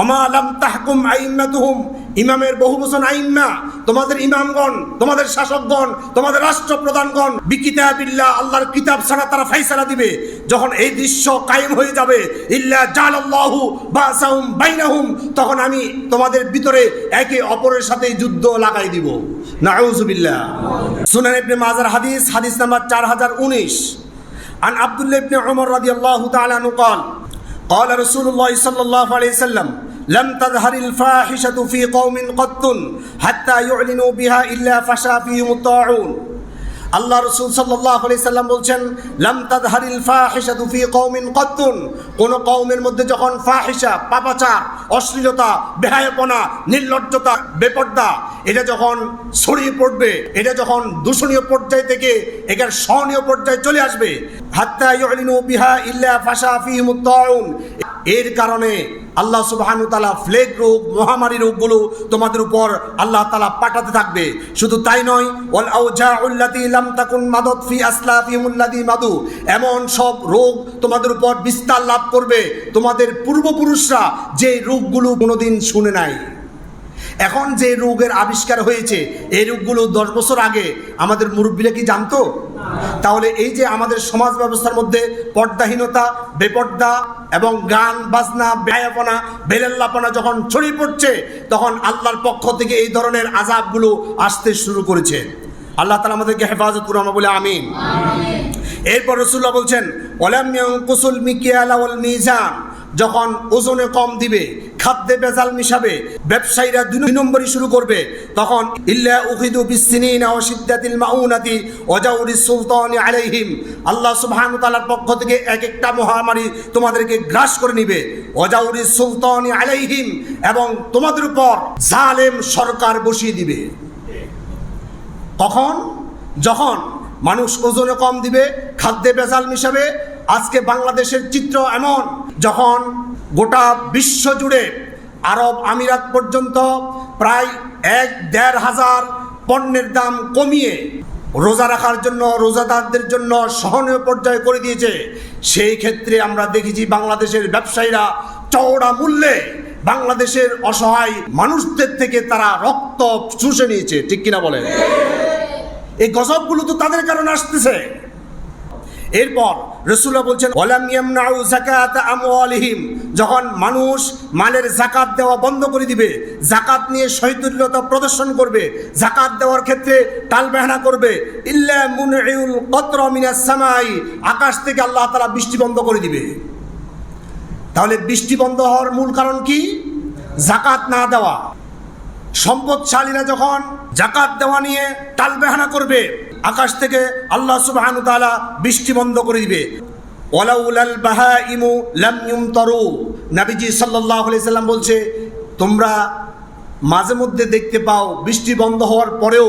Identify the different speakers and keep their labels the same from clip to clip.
Speaker 1: অমা আলাম তাহকুম আইম্মাতুহুম ইমামের বহু বচন আইম্মা তোমাদের ইমামগণ তোমাদের শাসকগণ তোমাদের রাষ্ট্রপ্রধানগণ বিকিতাবিল্লাহ আল্লাহর কিতাব ছাড়া তারা ফাইসালা দিবে যখন এই দৃশ্য কায়েম হয়ে যাবে ইল্লা জালাল্লাহু বাসাহুম বাইনাহুম তখন আমি তোমাদের ভিতরে একে অপরের সাথে যুদ্ধ লাগাই দিব নাউজুবিল্লাহ সুনান ইবনে মাজার হাদিস হাদিস নাম্বার 4019 عن عبد الله بن عمر رضي الله تعالى عنه قال قال رسول الله صلى الله عليه وسلم لم تظهر الفاحشة في قوم قط حتى يعلنوا بها إلا فشى فيهم الطاعون আল্লাহ রসুল সাল্লাহ আলি সাল্লাম বলছেন লাম তাদহারিল ফাহিশাতু ফি কওমিন কত্তুন কোন কওমের মধ্যে যখন ফাহিশা পাপাচার অশ্লীলতা বেহায়াপনা নির্লজ্জতা বেপর্দা এটা যখন ছড়িয়ে পড়বে এটা যখন দূষণীয় পর্যায় থেকে এটার সহনীয় পর্যায়ে চলে আসবে হাত্তা ইউলিনু বিহা ইল্লা ফাশা ফিহিমুত তাউন এর কারণে আল্লাহ সুবহানু তালা ফ্লেগ রোগ, মহামারী রোগগুলো তোমাদের উপর আল্লাহ তালা পাঠাতে থাকবে। শুধু তাই নয়, ওয়াল আউজাউল্লাতি লাম তাকুন মাদত ফি আসলাফিহিমুল্লাদি মাদু। এমন সব রোগ তোমাদের উপর বিস্তার লাভ করবে। তোমাদের পূর্বপুরুষরা যে রোগগুলো কোনোদিন শুনে নাই। এখন যে রোগের আবিষ্কার হয়েছে এই রোগগুলো দশ বছর আগে আমাদের মুরব্বীরা কি জানতো? তাহলে এই যে আমাদের সমাজ ব্যবস্থার মধ্যে পর্দাহীনতা বেপর্দা এবং গান বাজনা ব্যয়াপনা বেলেল্লাপনা যখন ছড়িয়ে পড়ছে তখন আল্লাহর পক্ষ থেকে এই ধরনের আজাবগুলো আসতে শুরু করেছে। আল্লাহ তালা আমাদেরকে হেফাজত করুন বলে আমিন। এরপর রসুল্লাহ বলছেন ওলাম কুসুল মিকিয়ালা মিজান যখন ওজনে কম দিবে খাদ্যে বেজাল মিশাবে, ব্যবসায়ীরা দুই নম্বরই শুরু করবে। তখন, ইল্লা উখিদু বিসিনিন ও সিদ্দাতিল মাউনাতি ওজাউরি সুলতানি আলাইহিম। আল্লাহ সুবহানাহু তাআলার পক্ষ থেকে এক একটা মহামারী তোমাদেরকে গ্রাস করে নিবে। ওজাউরি সুলতানি আলাইহিম এবং তোমাদের উপর জালেম সরকার বসিয়ে দিবে। কখন যখন মানুষ ওজনে কম দিবে, খাদ্যে বেজাল মিশাবে, আজকে বাংলাদেশের চিত্র এমন, যখন গোটা বিশ্ব জুড়ে আরব আমিরাত পর্যন্ত প্রায় এক দেড় হাজার পণ্যের দাম কমিয়ে রোজা রাখার জন্য, রোজাদারদের জন্য সহনীয় পর্যায়ে করে দিয়েছে। সেই ক্ষেত্রে আমরা দেখেছি বাংলাদেশের ব্যবসায়ীরা চওড়া মূল্যে বাংলাদেশের অসহায় মানুষদের থেকে তারা রক্ত চুষে নিয়েছে। ঠিক কিনা বলেন? এই গজবগুলো তো তাদের কারণে আসতেছে। এরপর রসুল্লাহ বলছেন, ওয়ালাম ইয়ামনাউ যাকাত আমওয়ালিহিম যখন মানুষ মালের জাকাত দেওয়া বন্ধ করে দিবে জাকাত নিয়ে শহীদুল্যতা প্রদর্শন করবে জাকাত দেওয়ার ক্ষেত্রে টালবাহানা করবে, ইল্লা মুনইউল কতর মিনাস সামাই আকাশ থেকে আল্লাহ তাআলা বৃষ্টি বন্ধ করে দিবে। তাহলে বৃষ্টি বন্ধ হওয়ার মূল কারণ কি? জাকাত না দেওয়া। সম্পদশালীরা যখন জাকাত দেওয়া নিয়ে টালবেহানা করবে আকাশ থেকে আল্লাহ সুবহানাহু তাআলা বৃষ্টি বন্ধ করে দিবে। ওয়ালাউলাল বাহাইমু লাম ইউমতারু। নবীজি সাল্লাল্লাহু আলাইহি সাল্লাম বলছে তোমরা মাঝে মধ্যে দেখতে পাও বৃষ্টি বন্ধ হওয়ার পরেও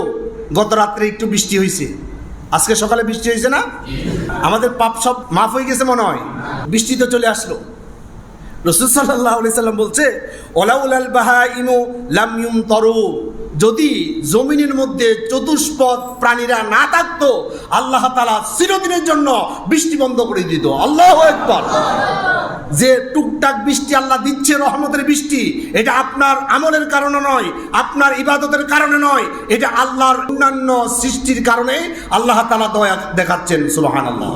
Speaker 1: গত রাত্রে একটু বৃষ্টি হয়েছে আজকে সকালে বৃষ্টি হয়েছে না? আমাদের পাপ সব মাফ হয়ে গেছে মনে হয়। বৃষ্টি তো চলে আসলো। রসুল সাল্লাম বলছে, ওলাউলাল বাহা ইমু লাম ইউম তরু যদি জমিনের মধ্যে চতুষ্পদ প্রাণীরা না থাকতো, আল্লাহ তালা চিরদিনের জন্য বৃষ্টি বন্ধ করে দিত। আল্লাহ একবার যে টুকটাক বৃষ্টি আল্লাহ দিচ্ছে, রহমতের বৃষ্টি, এটা আপনার আমলের কারণে নয়, আপনার ইবাদতের কারণে নয়, এটা আল্লাহর অন্যান্য সৃষ্টির কারণে আল্লাহ তালা দয়া দেখাচ্ছেন সুবাহান আল্লাহ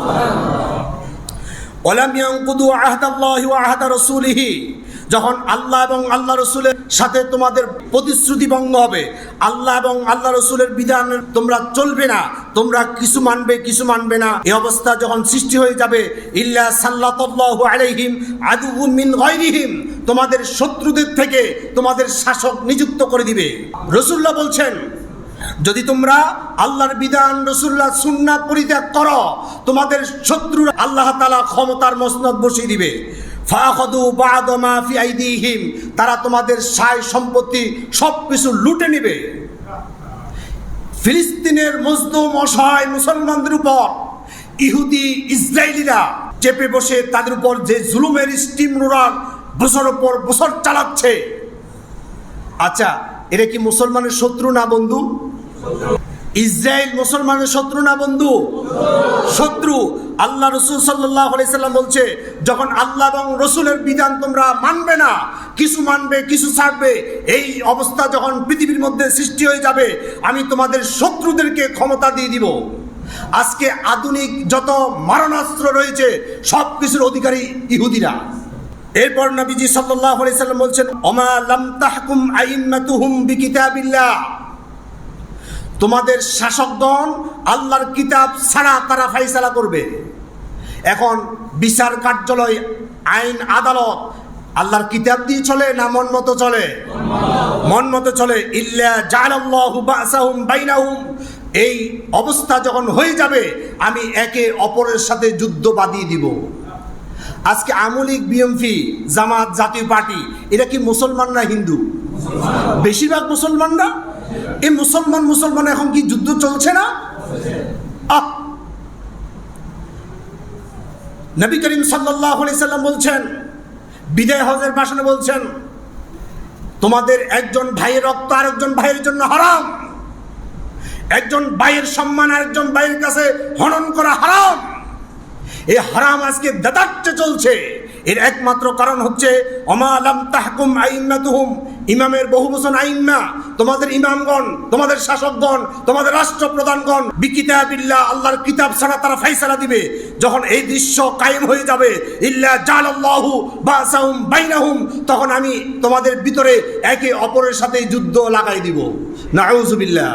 Speaker 1: যখন আল্লাহ এবং আল্লাহ রসুলের সাথে তোমাদের প্রতিশ্রুতি ভঙ্গ হবে, আল্লাহ এবং আল্লাহ রসুলের বিধান তোমরা চলবে না, তোমরা কিছু মানবে কিছু মানবে না। এই অবস্থা যখন সৃষ্টি হয়ে যাবে, ইল্লা সাল্লাল্লাহু আলাইহিম আদুউম মিন গায়রিহিম, তোমাদের শত্রুদের থেকে তোমাদের শাসক নিযুক্ত করে দিবে। রসুল্লাহ বলছেন যদি তোমরা আল্লাহর বিধান রসুল্লাহ সুন্না পরিত্যাগ করো, তোমাদের শত্রু আল্লাহ তালা ক্ষমতার মসনদ বসিয়ে দিবে। তারা তোমাদের সায় সম্পত্তি সব কিছু লুটে নিবে। ফিলিস্তিনের মজদুম অসহায় মুসলমানদের উপর, ইহুদি, ইসরায়েলিরা চেপে বসে তাদের উপর যে জুলুমের স্টিম রোলার বছর পর বছর চালাচ্ছে। আচ্ছা এরা কি মুসলমানের শত্রু না বন্ধু? ইসরায়েল মুসলমানের শত্রু না বন্ধু? শত্রু। আল্লাহ রসুল সাল্লাম বলছে, যখন আল্লাহ এবং রসুলের বিধান তোমরা মানবে না, কিছু মানবে, কিছু ছাড়বে, এই অবস্থা যখন পৃথিবীর মধ্যে সৃষ্টি হয়ে যাবে, আমি তোমাদের শত্রুদেরকে ক্ষমতা দিয়ে দিব। আজকে আধুনিক যত মারণাস্ত্র রয়েছে সব কিছুর অধিকারী ইহুদিরা। এরপর নবীজি সাল্লাহ সাল্লাম বলছেন অমা লাম তাহকুম আইম্মাতুহুম বিকিতাবিল্লাহ। তোমাদের শাসকগণ আল্লাহর কিতাব ছাড়া তারা ফাইসালা করবে। এখন বিচার কার্যালয়, আইন, আদালত আল্লাহর কিতাব দিয়ে চলে না মন মতো চলে? মন মতো চলে। ইল্লা এই অবস্থা যখন হয়ে যাবে, আমি একে অপরের সাথে যুদ্ধ বাঁধিয়ে দিব। আজকে আমলিক, বিএমপি, জামাত, জাতীয় পার্টি এটা কি মুসলমান না হিন্দু? বেশিরভাগ মুসলমানরা এই মুসলমান মুসলমান এখন কি যুদ্ধ চলছে না? আহ নবী করিম সাল্লাহ সাল্লাম বলছেন, বিদায় হজের ভাষণে বলছেন, তোমাদের একজন ভাইয়ের রক্ত আরেকজন ভাইয়ের জন্য হারাম। একজন ভাইয়ের সম্মান আরেকজন ভাইয়ের কাছে হনন করা হারাম। এই হারাম আজকে দাদাচ্ছে চলছে। এর একমাত্র কারণ হচ্ছে অমালাম তাহকুম আইম্মাতুহুম ইমামের বহু বচন আইম্মা, তোমাদের ইমামগণ, তোমাদের শাসকগণ, তোমাদের রাষ্ট্রপ্রধানগণ, বিকিতাবিল্লাহ, আল্লাহর কিতাব ছাড়া তারা ফাইসালা দিবে। যখন এই দৃশ্য কায়েম হয়ে যাবে, ইল্লা জাল জালাল্লাহু বাসাহুম বাইনাহুম, তখন আমি তোমাদের ভিতরে একে অপরের সাথে যুদ্ধ লাগাই দিব। নাউজুবিল্লাহ।